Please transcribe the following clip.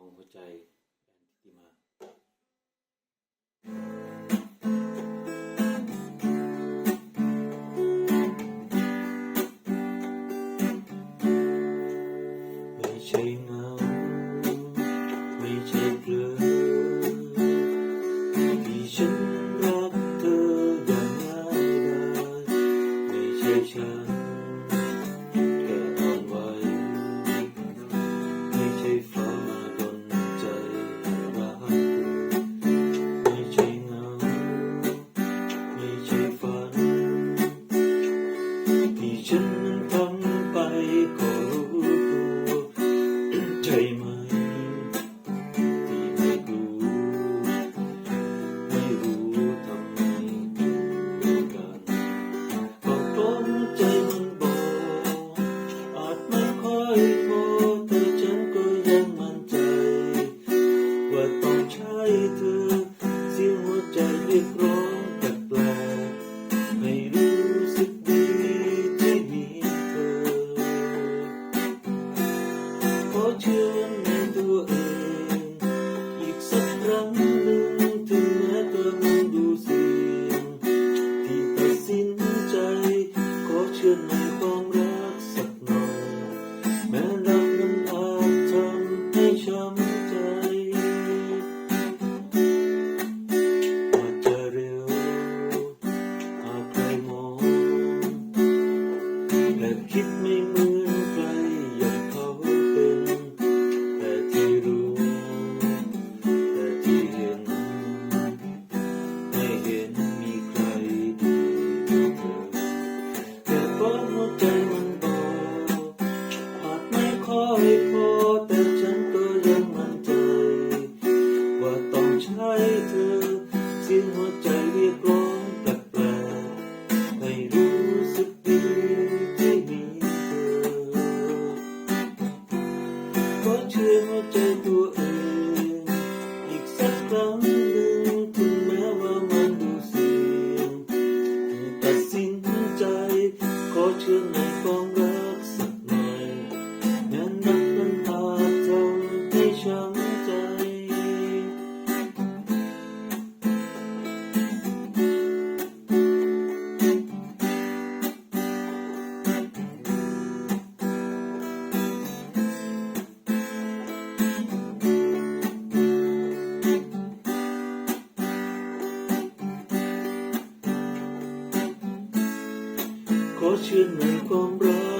ของหัวใจแอนทิติมา จะเรียกร้อง คิดไม่เหมือนใครอย่างเขาเป็นแต่ที่รู้ แต่ที่เห็น ไม่เห็นมีใครดีเท่อแต่ตอหัวใจมันโตอาไม่คยพอ ตัดสินใจขอเชิญ ชื่นในความรัก